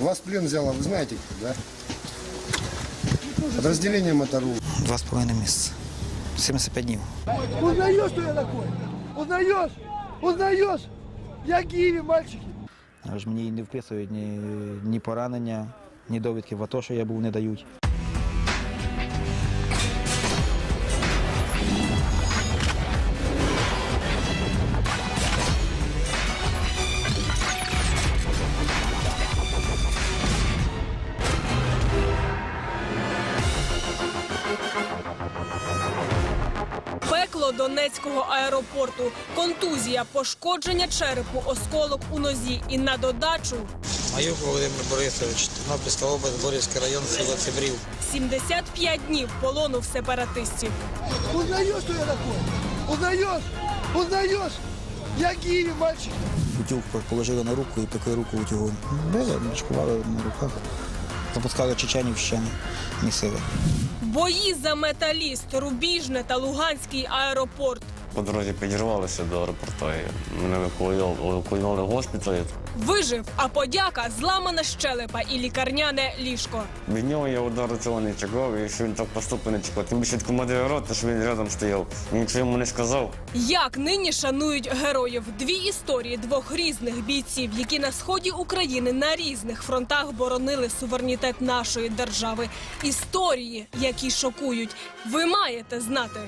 Вас плен взяло, вы знаете, да? Подразделение Мотору. Два з половиною месяца. 75 днів. Узнаешь, что я такой? Узнаешь? Узнаешь? Я Киеве, мальчики. Аж мені не вписують ні, ні поранення, ні довідки в АТО, що я був, не дають. Донецького аеропорту, контузія, пошкодження черепу, осколок у нозі і на додачу Маюк Володимир Борисович, Тернопільська область, Борівський район, село Цибрів. 75 днів полону в сепаратистів. Узнаешь, что я такой? Узнаешь? Узнаешь? Я Киеве, мальчики. Утюг положили на руку і пекли руку утюгом. Били, шкували на руках. Запускали чеченів ще місили. Бої за металіст, Рубіжне та Луганський аеропорт. По дорозі підірвалися до аеропорту. і Мене евакуювали в госпіталь. Вижив, а подяка зламана щелепа і лікарняне ліжко. Від нього я удару цього не чекав, і що він так поступив не чекав. Тим більше від командира роти, що він рядом стояв. Нічого йому не сказав. Як нині шанують героїв? Дві історії двох різних бійців, які на сході України на різних фронтах боронили суверенітет нашої держави. Історії, які шокують. Ви маєте знати.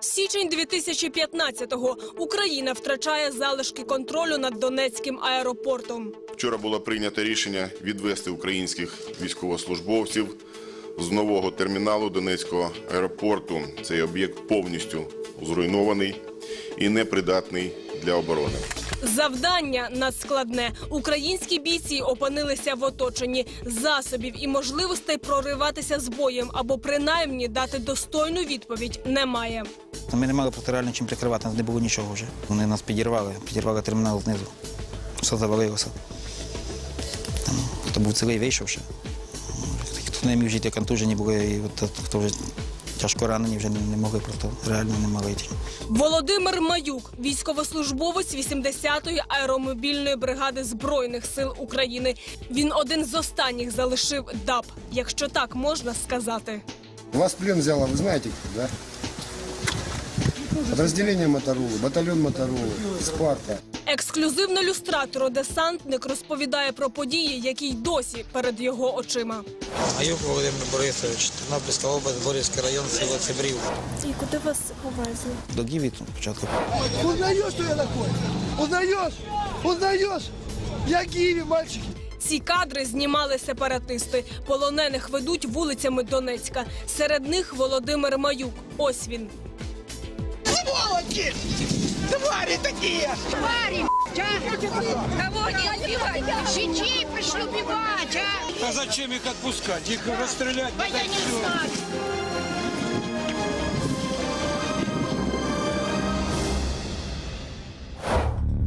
Січень 2015-го. Україна втрачає залишки контролю над Донецьким аеропортом. Вчора було прийнято рішення відвести українських військовослужбовців з нового терміналу Донецького аеропорту. Цей об'єкт повністю зруйнований і непридатний для оборони. Завдання надскладне. Українські бійці опинилися в оточенні засобів і можливостей прориватися з боєм або принаймні дати достойну відповідь немає. Ми не мали просто реально чим прикривати, не було нічого вже. Вони нас підірвали, підірвали термінал знизу. Все завалилося. Там, хто був цілий, вийшов ще. Хто не міг жити, контужені були, і от, хто вже тяжко ранені, вже не, не могли просто реально не могли йти. Володимир Маюк, військовослужбовець 80-ї аеромобільної бригади збройних сил України. Він один з останніх залишив ДАП, якщо так можна сказати. Вас в плен взяло, вы знаете, да? Подразделение Мотору, батальон Мотору, Спарта. Ексклюзивно люстратору десантник розповідає про події, які й досі перед його очима. Маюк Володимир Борисович, Тернопільська область, Борівський район, село Цибрів. І куди вас повезли? До Гіві спочатку. Узнаешь, что я такой? Узнаешь? Узнаешь? Я Киеве, мальчики. Ці кадри знімали сепаратисти. Полонених ведуть вулицями Донецька. Серед них Володимир Маюк. Ось він. Твари, а? Кого не убивать? Щитей пришли убивать, а? А зачем их отпускать? Их расстрелять А я не знаю.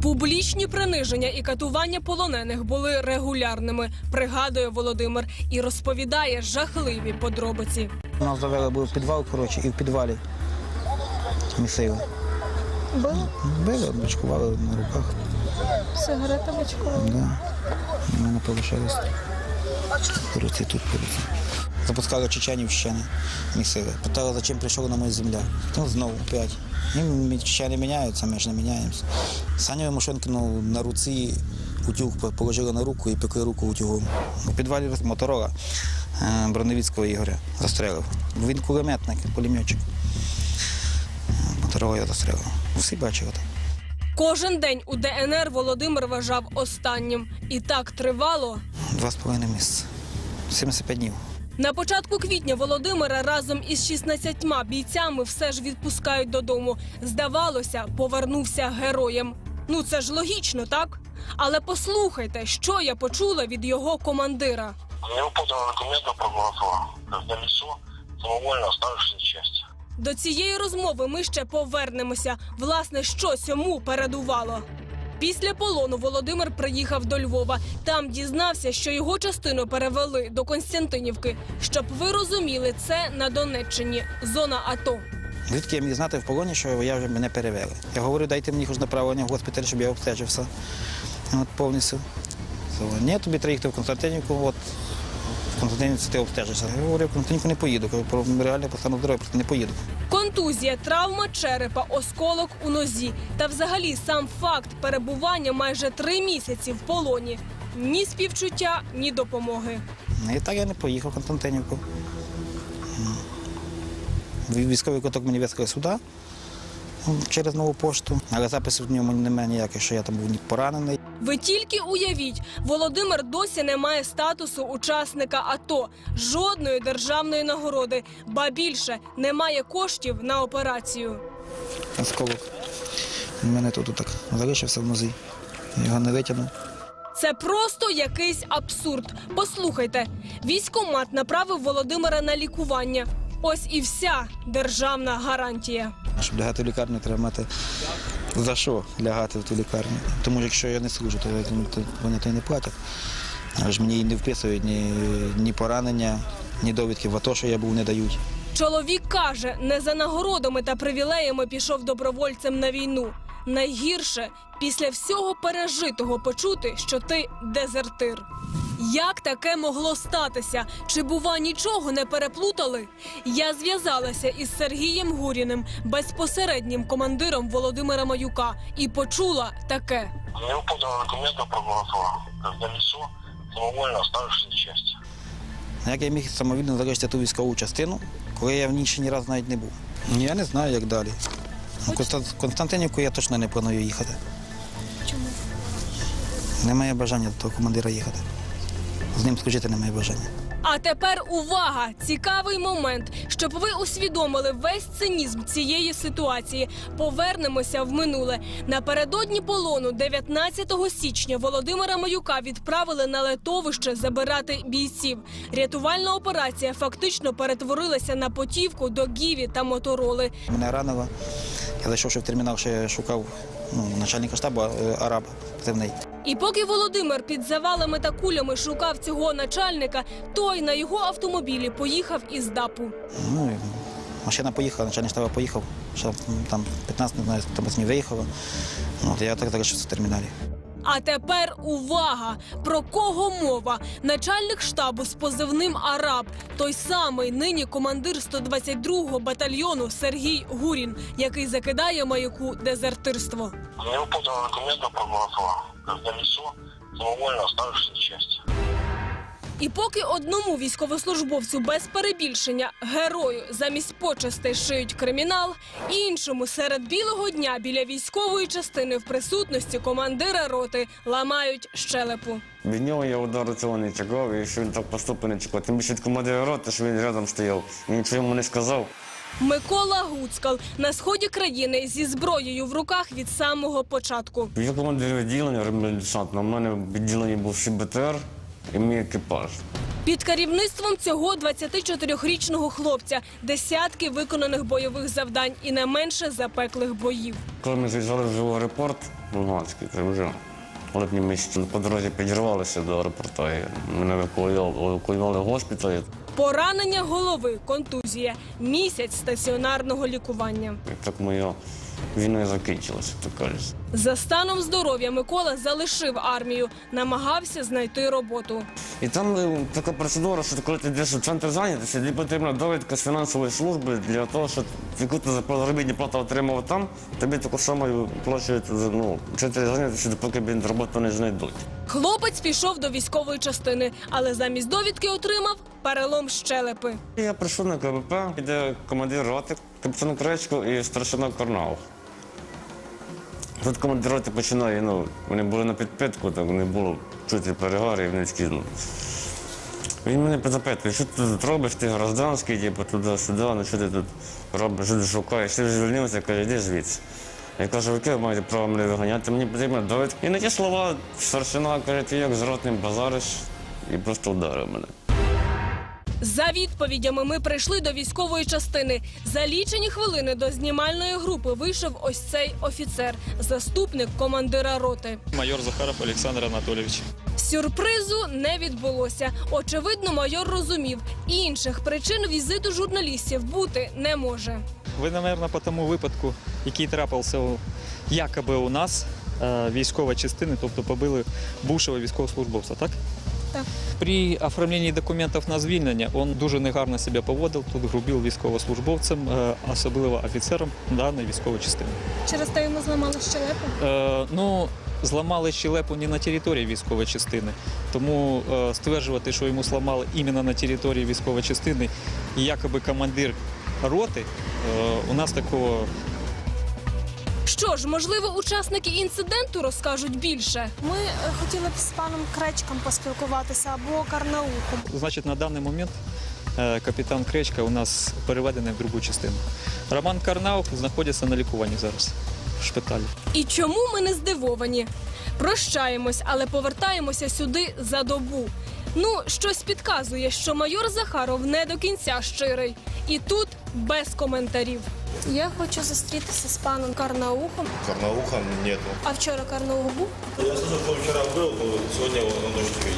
Публічні приниження і катування полонених були регулярними, пригадує Володимир і розповідає жахливі подробиці. Нас завели був підвал, коротше, і в підвалі місили. Було Били, бочкували на руках. сигарета бочкова. Да. У мене полишилось. По руці тут по. Запускали чеченів ще не місили. Питали, за чим прийшов на мою земля. Ну, знову п'ять. Їм чечени міняються, ми ж не міняємося. Саню йому кинув на руці утюг, положили на руку і пекли руку утюгом. У підвалі моторола е, Броневіцького Ігоря застрелив. Він кулеметник, пулеметчик. Моторола я застрелив. Всі бачили. Кожен день у ДНР Володимир вважав останнім. І так тривало. Два з половиною місяці. 75 днів. На початку квітня Володимира разом із 16 бійцями все ж відпускають додому. Здавалося, повернувся героєм. Ну це ж логічно, так? Але послухайте, що я почула від його командира. Не выполнил документов прокуратура. Когда лицо самовольно оставшееся части. До цієї розмови ми ще повернемося. Власне, що цьому передувало. Після полону Володимир приїхав до Львова. Там дізнався, що його частину перевели до Константинівки. Щоб ви розуміли, це на Донеччині, зона АТО. Звідки я міг знати в полоні, що я вже мене перевели. Я говорю, дайте мені хоч направлення в госпіталь, щоб я обстежився. Повністю. Ні, тобі треба їхати в Константинівку, в Константинівці ти обстежишся. Я говорю, в Константинівку не поїду, кажу, реально по стану здоров'я просто не поїду. Контузія, травма черепа, осколок у нозі та взагалі сам факт перебування майже три місяці в полоні. Ні співчуття, ні допомоги. Ну, І так я не поїхав в Константинівку. Військовий куток мені вискали сюди через нову пошту, але записів в ньому немає ніяких, що я там був поранений. Ви тільки уявіть, Володимир досі не має статусу учасника АТО, жодної державної нагороди, ба більше немає коштів на операцію. Осколок. У мене тут так залишився в. Я Його не витягнув. Це просто якийсь абсурд. Послухайте, військомат направив Володимира на лікування. Ось і вся державна гарантія. Щоб лягати в лікарню, треба мати за що лягати в ту лікарню. Тому що якщо я не служу, то, вони то й не платять. Але ж мені не вписують ні, ні поранення, ні довідки в АТО, що я був, не дають. Чоловік каже, не за нагородами та привілеями пішов добровольцем на війну. Найгірше після всього пережитого почути, що ти дезертир. Як таке могло статися? Чи бува нічого не переплутали? Я зв'язалася із Сергієм Гуріним, безпосереднім командиром Володимира Маюка, і почула таке. Не подал документы в прокуратуру. Когда лицо самовольно оставившись части. Як я міг самовільно залишити ту військову частину, коли я в ній ще ні разу навіть не був? Я не знаю, як далі. В Констан- Константинівку я точно не планую їхати. Чому? Немає бажання до того командира їхати. З ним служити немає бажання. А тепер увага! Цікавий момент, щоб ви усвідомили весь цинізм цієї ситуації. Повернемося в минуле. Напередодні полону, 19 січня, Володимира Маюка відправили на летовище забирати бійців. Рятувальна операція фактично перетворилася на потівку до гіві та мотороли. Мене ранило. Я зайшов в термінал, ще шукав ну, начальника штабу е, араб позивний. І поки Володимир під завалами та кулями шукав цього начальника, той на його автомобілі поїхав із ДАПу. Ну, машина поїхала, начальник штабу поїхав. Ще там 15, не знаю, хто з ним виїхало. Ну, От я так залишився в терміналі. А тепер увага! Про кого мова? Начальник штабу з позивним Араб, той самий нині командир 122-го батальйону Сергій Гурін, який закидає маяку дезертирство. Не подал документы в прокуратуру. Когда лісу самовольно в части. І поки одному військовослужбовцю без перебільшення герою замість почестей шиють кримінал, іншому серед білого дня біля військової частини в присутності командира роти ламають щелепу. Від нього я удару цього не чекав, і що він так поступив не чекав. Тим більше від командира роти, що він рядом стояв. Він нічого йому не сказав. Микола Гуцкал на сході країни зі зброєю в руках від самого початку. Я командир відділення ремонт-десантного. У мене в відділенні був ще БТР і мій екіпаж. Під керівництвом цього 24-річного хлопця десятки виконаних бойових завдань і не менше запеклих боїв. Коли ми з'їжджали в аеропорт Луганський, це вже в липні місяці по дорозі підірвалися до аеропорту. Мене евакуювали в госпіталь. Поранення голови, контузія, місяць стаціонарного лікування. Так моя війна і закінчилася, так кажуть. За станом здоров'я Микола залишив армію, намагався знайти роботу. І там е, така процедура, що коли ти йдеш у центр зайнятості, тобі потрібна довідка з фінансової служби для того, щоб яку ти за заробітні плату отримав там, тобі таку саму плачують ну, центр зайнятості, поки він роботу не знайдуть. Хлопець пішов до військової частини, але замість довідки отримав перелом щелепи. Я прийшов на КВП, іде командир роти, капітан Кречко і старшина Корнаух. Тут командир роти починає, ну, вони були на підпитку, так не було чути перегари, і вони ну. Він мене запитує, що ти тут робиш, ти гражданський, типу, туди-сюди, ну що ти тут робиш, що ти шукаєш, ти звільнився, каже, йди звідси. Я кажу, яке ви маєте право мене виганяти, мені потрібна довідка. І на ті слова старшина каже, ти як з ротним базариш, і просто ударив мене. За відповідями ми прийшли до військової частини. За лічені хвилини до знімальної групи вийшов ось цей офіцер, заступник командира роти. Майор Захаров Олександр Анатолійович. Сюрпризу не відбулося. Очевидно, майор розумів, інших причин візиту журналістів бути не може. Ви, мабуть, по тому випадку, який трапився якоби у нас, е, військової частини, тобто побили бувшого військовослужбовця, так? Так. При оформленні документів на звільнення він дуже негарно себе поводив, тут грубив військовослужбовцям, е, особливо офіцерам даної військової частини. Через те йому зламали щелепу? Е, ну, зламали щелепу не на території військової частини, тому е, стверджувати, що йому зламали іменно на території військової частини, і якоби командир роти, е, у нас такого Що ж, можливо, учасники інциденту розкажуть більше. Ми е, хотіли б з паном Кречком поспілкуватися або Карнаухом. Значить, на даний момент е, капітан Кречка у нас переведений в другу частину. Роман Карнаух знаходиться на лікуванні зараз в шпиталі. І чому ми не здивовані? Прощаємось, але повертаємося сюди за добу. Ну, щось підказує, що майор Захаров не до кінця щирий. І тут без коментарів. Я хочу зустрітися з паном Карнаухом. Карнауха нету. А вчора Карнаух був? Я слышал, что вчера был, но сегодня он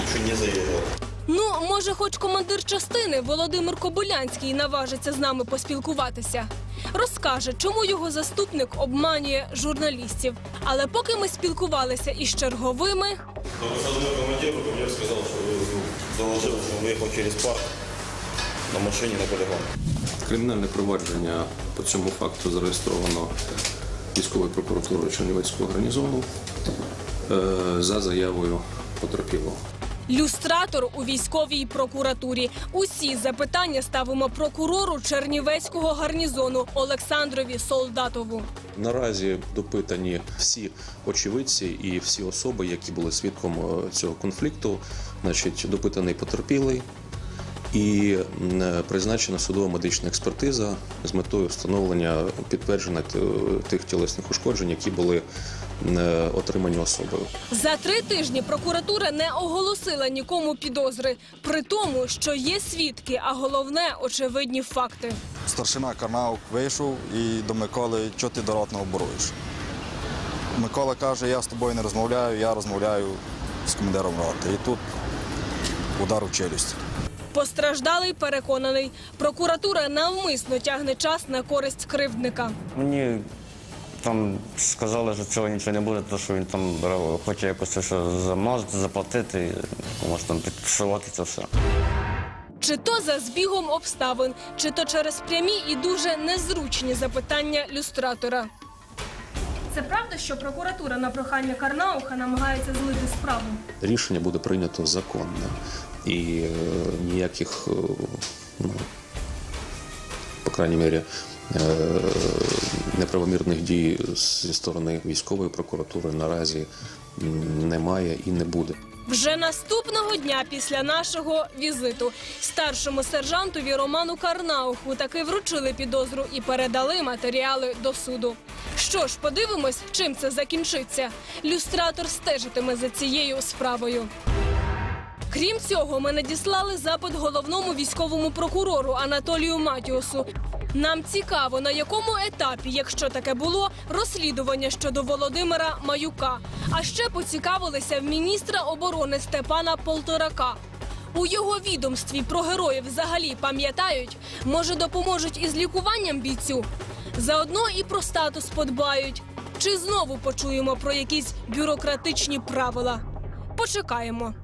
еще не заехал. Ну, може, хоч командир частини Володимир Кобилянський наважиться з нами поспілкуватися. Розкаже, чому його заступник обманює журналістів. Але поки ми спілкувалися із черговими, что мой командир, сказал, что ну, доложил, что через парк на машине на полигон. Кримінальне провадження по цьому факту зареєстровано військовою прокуратурою Чернівецького гарнізону е, за заявою потерпілого. Люстратор у військовій прокуратурі. Усі запитання ставимо прокурору Чернівецького гарнізону Олександрові Солдатову. Наразі допитані всі очевидці і всі особи, які були свідком е, цього конфлікту. Значить, допитаний потерпілий і е, призначена судова медична експертиза з метою встановлення підтвердження тих тілесних ушкоджень, які були е, отримані особою. За три тижні прокуратура не оголосила нікому підозри, при тому, що є свідки, а головне очевидні факти. Старшина Карнаук вийшов і до Миколи, що ти до ротного боруєш. Микола каже, я з тобою не розмовляю, я розмовляю з командиром роти. І тут удар у челюсть. Постраждалий переконаний, прокуратура навмисно тягне час на користь кривдника. Мені там сказали, що цього нічого не буде, тому що він там хоче якось це все замазати, заплатити, і, може там підшивати це все. Чи то за збігом обставин, чи то через прямі і дуже незручні запитання люстратора. Це правда, що прокуратура на прохання Карнауха намагається злити справу. рішення буде прийнято законне і е, ніяких, е, ну, по крайній мірі, е, неправомірних дій зі сторони військової прокуратури наразі немає і не буде. Вже наступного дня після нашого візиту старшому сержантові Роману Карнауху таки вручили підозру і передали матеріали до суду. Що ж, подивимось, чим це закінчиться. Люстратор стежитиме за цією справою. Крім цього, ми надіслали запит головному військовому прокурору Анатолію Матіосу. Нам цікаво, на якому етапі, якщо таке було, розслідування щодо Володимира Маюка. А ще поцікавилися в міністра оборони Степана Полторака. У його відомстві про героїв взагалі пам'ятають, може допоможуть із лікуванням бійцю. Заодно і про статус подбають. Чи знову почуємо про якісь бюрократичні правила? Почекаємо.